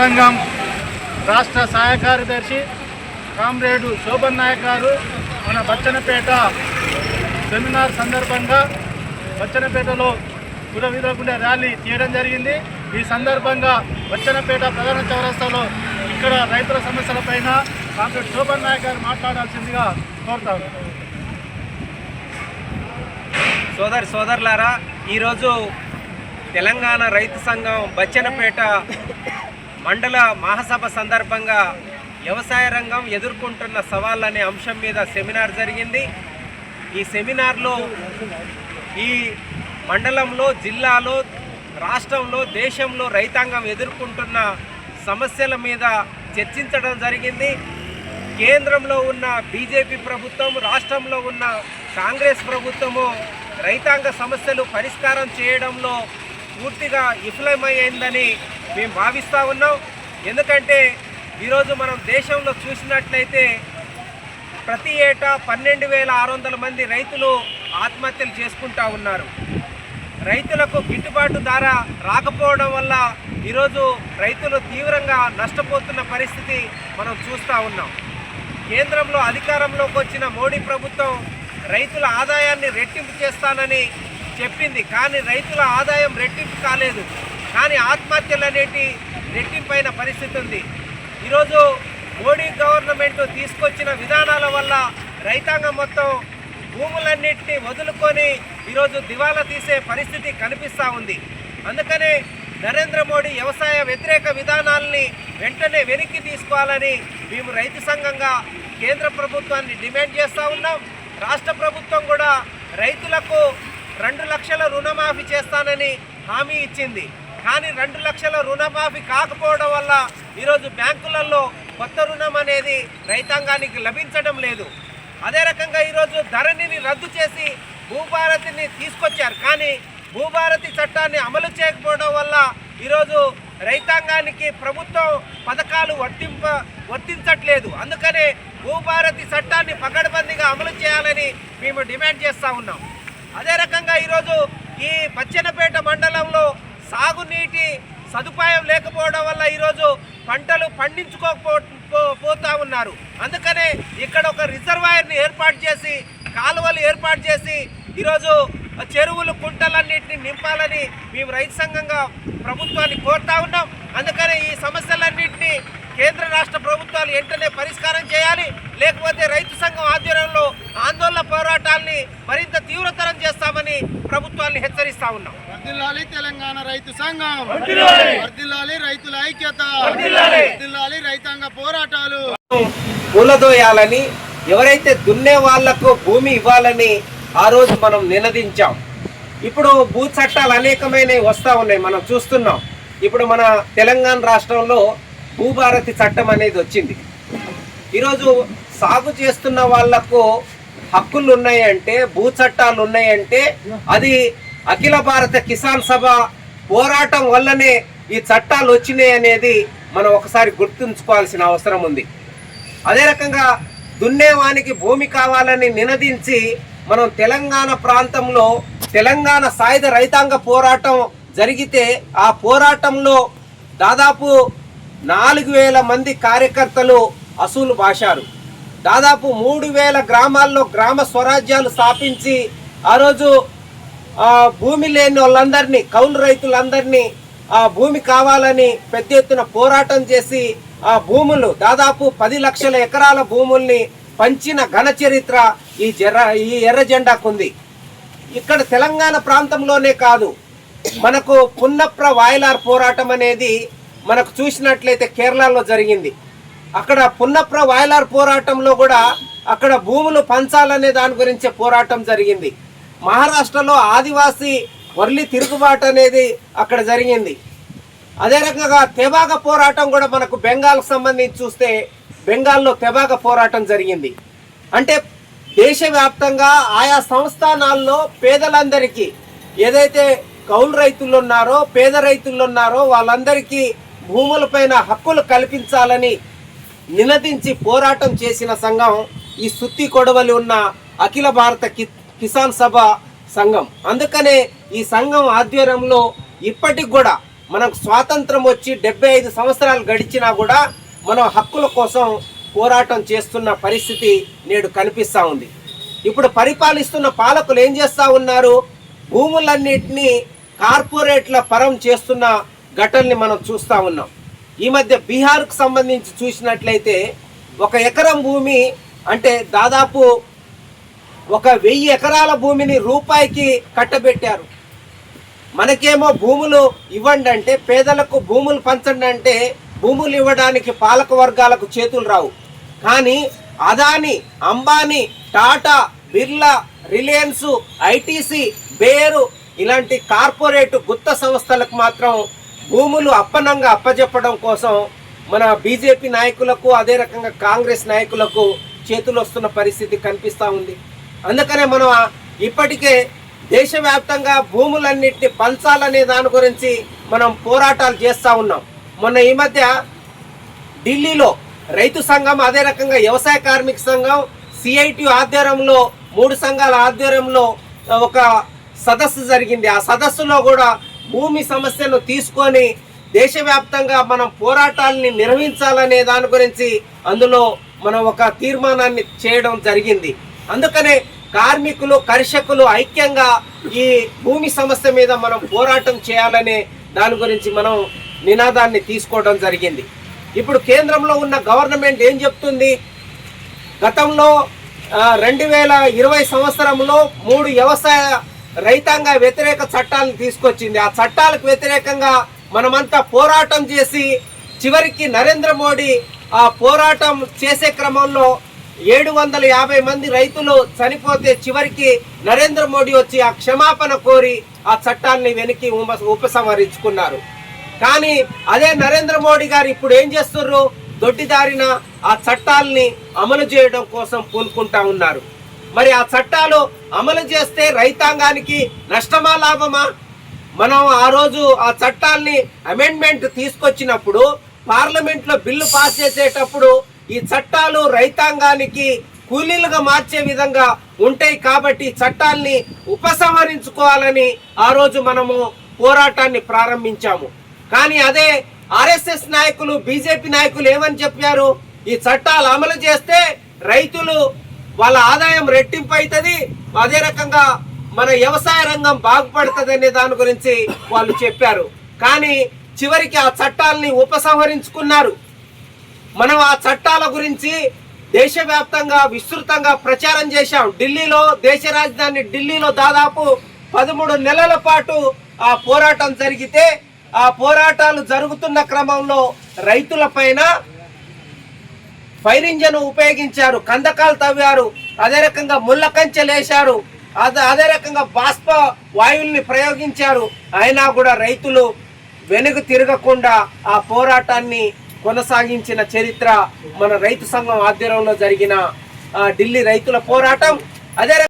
సంఘం రాష్ట్ర సహాయ కార్యదర్శి కామ్రేడు శోభన్ నాయక్ గారు మన బచ్చనపేట సెమినార్ సందర్భంగా బచ్చనపేటలో కులవిధకుండా ర్యాలీ తీయడం జరిగింది. ఈ సందర్భంగా బచ్చనపేట ప్రధాన చౌరస్తాలో ఇక్కడ రైతుల సమస్యలపైన కామ్రేడ్ శోభన్ నాయక్ గారు మాట్లాడాల్సిందిగా కోరుతాను సోదరి సోదరులారా ఈరోజు తెలంగాణ రైతు సంఘం బచ్చనపేట మండల మహాసభ సందర్భంగా వ్యవసాయ రంగం ఎదుర్కొంటున్న సవాళ్ళు అనే అంశం మీద సెమినార్ జరిగింది. ఈ సెమినార్లో ఈ మండలంలో జిల్లాలో రాష్ట్రంలో దేశంలో రైతాంగం ఎదుర్కొంటున్న సమస్యల మీద చర్చించడం జరిగింది. కేంద్రంలో ఉన్న బీజేపీ ప్రభుత్వం రాష్ట్రంలో ఉన్న కాంగ్రెస్ ప్రభుత్వము రైతాంగ సమస్యలు పరిష్కారం చేయడంలో పూర్తిగా విఫలమయ్యిందని మేము భావిస్తూ ఉన్నాం. ఎందుకంటే ఈరోజు మనం దేశంలో చూసినట్లయితే ప్రతి ఏటా పన్నెండు వేల ఆరు వందల మంది రైతులు ఆత్మహత్యలు చేసుకుంటా ఉన్నారు. రైతులకు గిట్టుబాటు ధర రాకపోవడం వల్ల ఈరోజు రైతులు తీవ్రంగా నష్టపోతున్న పరిస్థితి మనం చూస్తూ ఉన్నాం. కేంద్రంలో అధికారంలోకి వచ్చిన మోడీ ప్రభుత్వం రైతుల ఆదాయాన్ని రెట్టింపు చేస్తానని చెప్పింది. కానీ రైతుల ఆదాయం రెట్టింపు కాలేదు. కానీ ఆత్మహత్యలు అనేటి రెట్టింపైన పరిస్థితి ఉంది. ఈరోజు మోడీ గవర్నమెంట్ తీసుకొచ్చిన విధానాల వల్ల రైతాంగం మొత్తం భూములన్నింటినీ వదులుకొని ఈరోజు దివాలా తీసే పరిస్థితి కనిపిస్తూ ఉంది. అందుకనే నరేంద్ర మోడీ వ్యవసాయ వ్యతిరేక విధానాలని వెంటనే వెనక్కి తీసుకోవాలని మేము రైతు సంఘంగా కేంద్ర ప్రభుత్వాన్ని డిమాండ్ చేస్తూ ఉన్నాం. రాష్ట్ర ప్రభుత్వం కూడా రైతులకు రెండు లక్షల రుణమాఫీ చేస్తానని హామీ ఇచ్చింది. కానీ రెండు లక్షల రుణమాఫీ కాకపోవడం వల్ల ఈరోజు బ్యాంకులలో కొత్త రుణం అనేది రైతాంగానికి లభించడం లేదు. అదే రకంగా ఈరోజు ధరణిని రద్దు చేసి భూభారతిని తీసుకొచ్చారు. కానీ భూభారతి చట్టాన్ని అమలు చేయకపోవడం వల్ల ఈరోజు రైతాంగానికి ప్రభుత్వం పథకాలు వర్తింప వర్తించట్లేదు. అందుకనే భూభారతి చట్టాన్ని పకడ్బందీగా అమలు చేయాలని మేము డిమాండ్ చేస్తూ ఉన్నాం. అదే రకంగా ఈరోజు ఈ బచ్చనపేట మండలంలో సాగునీటి సదుపాయం లేకపోవడం వల్ల ఈరోజు పంటలు పండించుకోకపో పోతా ఉన్నారు. అందుకనే ఇక్కడ ఒక రిజర్వాయర్ని ఏర్పాటు చేసి కాలువలు ఏర్పాటు చేసి ఈరోజు చెరువులు కుంటలన్నింటినీ నింపాలని మేము రైతు సంఘంగా ప్రభుత్వాన్ని కోరుతా ఉన్నాం. అందుకనే ఈ సమస్యలన్నింటినీ కేంద్ర రాష్ట్ర ప్రభుత్వాలు వెంటనే పరిష్కారం చేయాలి. లేకపోతే రైతు సంఘం ఆధ్వర్యంలో ఆందోళన పోరాటాల్ని మరింత తీవ్రతరం చేస్తామని ప్రభుత్వాన్ని హెచ్చరిస్తా ఉన్నాం. వర్దిల్లాలి తెలంగాణ రైతు సంఘం. వర్దిల్లాలి రైతుల ఐక్యత. వర్దిల్లాలి రైతాంగ పోరాటాలు. కూలదోయాలని ఎవరైతే దున్నే వాళ్ళకు భూమి ఇవ్వాలని ఆ రోజు మనం నినదించాం. ఇప్పుడు భూ చట్టాలు అనేకమైనవి వస్తూ ఉన్నాయి మనం చూస్తున్నాం. ఇప్పుడు మన తెలంగాణ రాష్ట్రంలో భూభారతి చట్టం అనేది వచ్చింది. ఈరోజు సాగు చేస్తున్న వాళ్ళకు హక్కులు ఉన్నాయంటే భూ చట్టాలు ఉన్నాయంటే అది అఖిల భారత కిసాన్ సభ పోరాటం వల్లనే ఈ చట్టాలు వచ్చినాయి అనేది మనం ఒకసారి గుర్తుంచుకోవాల్సిన అవసరం ఉంది. అదే రకంగా దున్నేవానికి భూమి కావాలని నినదించి మనం తెలంగాణ ప్రాంతంలో తెలంగాణ సాయుధ రైతాంగ పోరాటం జరిగితే ఆ పోరాటంలో దాదాపు నాలుగు వేల మంది కార్యకర్తలు అసూలు భాషారు దాదాపు మూడు వేల గ్రామాల్లో గ్రామ స్వరాజ్యాలు స్థాపించి ఆ రోజు భూమి లేని వాళ్ళందరినీ కౌలు రైతులందరినీ ఆ భూమి కావాలని పెద్ద ఎత్తున పోరాటం చేసి ఆ భూములు దాదాపు పది లక్షల ఎకరాల భూముల్ని పంచిన ఘన చరిత్ర ఈ జెర్ర ఈ ఎర్ర జెండాకుంది ఇక్కడ తెలంగాణ ప్రాంతంలోనే కాదు మనకు పున్నప్ర వాయలార్ పోరాటం అనేది మనకు చూసినట్లయితే కేరళలో జరిగింది. అక్కడ పున్నప్ర వాయలార్ పోరాటంలో కూడా అక్కడ భూములు పంచాలనే దాని గురించి పోరాటం జరిగింది. మహారాష్ట్రలో ఆదివాసీ వర్లి తిరుగుబాటు అనేది అక్కడ జరిగింది. అదే రకంగా తెబాగ పోరాటం కూడా మనకు బెంగాల్కు సంబంధించి చూస్తే బెంగాల్లో తెబాగ పోరాటం జరిగింది. అంటే దేశవ్యాప్తంగా ఆయా సంస్థానాల్లో పేదలందరికీ ఏదైతే కౌలు రైతులు ఉన్నారో పేద రైతులు ఉన్నారో వాళ్ళందరికీ భూములపైన హక్కులు కల్పించాలని నినదించి పోరాటం చేసిన సంఘం ఈ సుత్తి కొడవలి ఉన్న అఖిల భారత కి- కిసాన్ సభ సంఘం. అందుకనే ఈ సంఘం ఆధ్వర్యంలో ఇప్పటికి కూడా మనకు స్వాతంత్రం వచ్చి డెబ్బై ఐదు సంవత్సరాలు గడిచినా కూడా మనం హక్కుల కోసం పోరాటం చేస్తున్న పరిస్థితి నేడు కనిపిస్తూ ఉంది. ఇప్పుడు పరిపాలిస్తున్న పాలకులు ఏం చేస్తూ ఉన్నారు? భూములన్నింటినీ కార్పొరేట్ల పరం చేస్తున్న ఘటనని మనం చూస్తూ ఉన్నాం. ఈ మధ్య బీహార్కు సంబంధించి చూసినట్లయితే ఒక ఎకరం భూమి అంటే దాదాపు ఒక వెయ్యి ఎకరాల భూమిని రూపాయికి కట్టబెట్టారు. మనకేమో భూములు ఇవ్వండి అంటే పేదలకు భూములు పంచండి అంటే భూములు ఇవ్వడానికి పాలక వర్గాలకు చేతులు రావు. కానీ అదాని అంబానీ టాటా బిర్లా రిలయన్స్ ఐటీసీ బేరు ఇలాంటి కార్పొరేట్ గుత్త సంస్థలకు మాత్రం భూములు అప్పనంగా అప్పజెప్పడం కోసం మన బీజేపీ నాయకులకు అదే రకంగా కాంగ్రెస్ నాయకులకు చేతులు వస్తున్న పరిస్థితి కనిపిస్తూ ఉంది. అందుకనే మనం ఇప్పటికే దేశవ్యాప్తంగా భూములన్నింటినీ పంచాలనే దాని గురించి మనం పోరాటాలు చేస్తూ ఉన్నాం. మొన్న ఈ మధ్య ఢిల్లీలో రైతు సంఘం అదే రకంగా వ్యవసాయ కార్మిక సంఘం సిఐటి ఆధ్వర్యంలో మూడు సంఘాల ఆధ్వర్యంలో ఒక సదస్సు జరిగింది. ఆ సదస్సులో కూడా భూమి సమస్యను తీసుకొని దేశవ్యాప్తంగా మనం పోరాటాలని నిర్వహించాలనే దాని గురించి అందులో మనం ఒక తీర్మానాన్ని చేయడం జరిగింది. అందుకనే కార్మికులు కర్షకులు ఐక్యంగా ఈ భూమి సమస్య మీద మనం పోరాటం చేయాలనే దాని గురించి మనం నినాదాన్ని తీసుకోవడం జరిగింది. ఇప్పుడు కేంద్రంలో ఉన్న గవర్నమెంట్ ఏం చెప్తుంది? గతంలో రెండు వేల ఇరవై సంవత్సరంలో మూడు వ్యవసాయ రైతాంగ వ్యతిరేక చట్టాలను తీసుకొచ్చింది. ఆ చట్టాలకు వ్యతిరేకంగా మనమంతా పోరాటం చేసి చివరికి నరేంద్ర మోడీ ఆ పోరాటం చేసే క్రమంలో ఏడు వందల యాభై మంది రైతులు చనిపోతే చివరికి నరేంద్ర మోడీ వచ్చి ఆ క్షమాపణ కోరి ఆ చట్టాన్ని వెనక్కి ఉప- ఉపసంహరించుకున్నారు. కానీ అదే నరేంద్ర మోడీ గారు ఇప్పుడు ఏం చేస్తున్నారు దొడ్డిదారిన ఆ చట్టాల్ని అమలు చేయడం కోసం పూనుకుంటా ఉన్నారు. మరి ఆ చట్టాలు అమలు చేస్తే రైతాంగానికి నష్టమా లాభమా? మనం ఆ రోజు ఆ చట్టాల్ని అమెండ్మెంట్ తీసుకొచ్చినప్పుడు పార్లమెంట్లో బిల్లు పాస్ చేసేటప్పుడు ఈ చట్టాలు రైతాంగానికి కూలీలుగా మార్చే విధంగా ఉంటాయి కాబట్టి చట్టాల్ని ఉపసంహరించుకోవాలని ఆ రోజు మనము పోరాటాన్ని ప్రారంభించాము. కానీ అదే ఆర్ఎస్ఎస్ నాయకులు బీజేపీ నాయకులు ఏమని చెప్పారు? ఈ చట్టాలు అమలు చేస్తే రైతులు వాళ్ళ ఆదాయం రెట్టింపు అవుతుంది అదే రకంగా మన వ్యవసాయ రంగం బాగుపడుతుందనే దాని గురించి వాళ్ళు చెప్పారు. కానీ చివరికి ఆ చట్టాలని ఉపసంహరించుకున్నారు. మనం ఆ చట్టాల గురించి దేశవ్యాప్తంగా విస్తృతంగా ప్రచారం చేశాం. ఢిల్లీలో దేశ రాజధాని ఢిల్లీలో దాదాపు పదమూడు నెలల పాటు ఆ పోరాటం జరిగితే ఆ పోరాటాలు జరుగుతున్న క్రమంలో రైతుల పైన ఫైర్ ఇంజన్ ఉపయోగించారు కందకాలు తవ్వారు. అదే రకంగా ముళ్ళ కంచెలు అదే అదే రకంగా బాష్ప వాయువుల్ని ప్రయోగించారు. అయినా కూడా రైతులు వెనుక తిరగకుండా ఆ పోరాటాన్ని కొనసాగించిన చరిత్ర మన రైతు సంఘం ఆధ్వర్యంలో జరిగిన ఆ, ఢిల్లీ రైతుల పోరాటం. అదే రకంగా